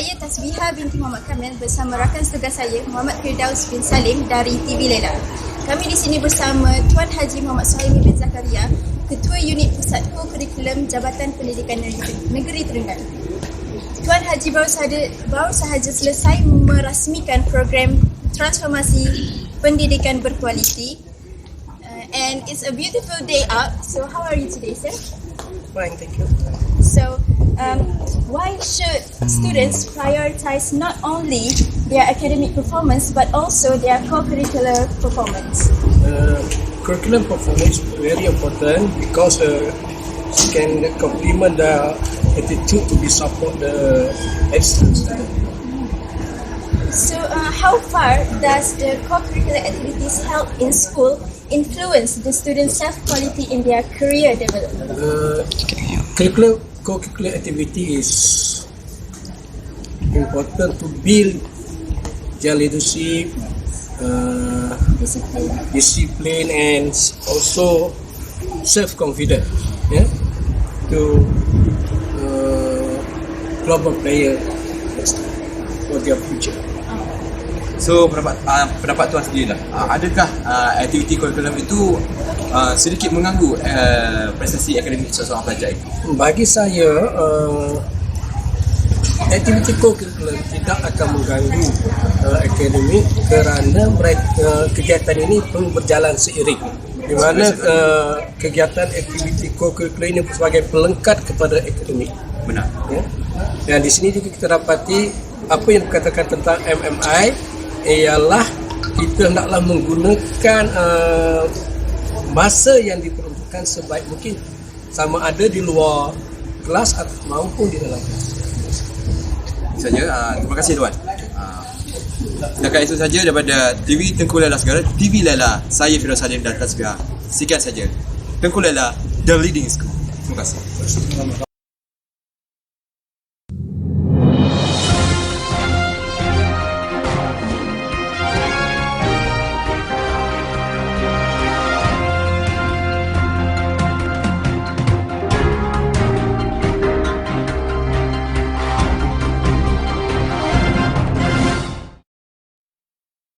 binti Muhammad Kamil bersama rakan setugas saya Muhammad Firdaus bin Salim dari TV Lela. Kami di sini bersama Tuan Haji Muhammad Suhaimi bin Zakaria, Ketua Unit Pusat Kurikulum Jabatan Pendidikan Negeri Negeri Terengganu. Tuan Haji baru sahaja, baru sahaja selesai merasmikan program transformasi pendidikan berkualiti uh, and it's a beautiful day out. So how are you today, sir? Fine, thank you. So, um, should students prioritize not only their academic performance but also their co-curricular performance? Uh, curriculum performance is very important because uh, it can complement the attitude to be support the excellent student. So, uh, how far does the co-curricular activities held in school influence the students' self-quality in their career development? Uh, curriculum co-curricular activity is important to build their leadership, uh, Discipline. and also self-confidence. Yeah, to uh, global player for their future. So pendapat uh, pendapat tuan sendirilah. Uh, adakah uh, aktiviti kurikulum itu uh, sedikit mengganggu uh, prestasi akademik seseorang pelajar itu? Bagi saya, uh, aktiviti co-curricular tidak akan mengganggu uh, akademik kerana mereka, uh, kegiatan ini perlu berjalan seiring. Di mana uh, kegiatan aktiviti co-curricular ini sebagai pelengkap kepada akademik. Benar. Ya. Dan di sini juga kita dapati apa yang dikatakan tentang MMI ialah kita hendaklah menggunakan uh, masa yang diperuntukkan sebaik mungkin sama ada di luar kelas atau maupun di dalam kelas. Saja. Uh, terima kasih tuan. Uh, Setakat itu saja daripada TV Tengku Lela Segara, TV Lela, saya Firoz Salim dan Tasbihah. Sekian saja. Tengku Lela, The Leading School. Terima kasih.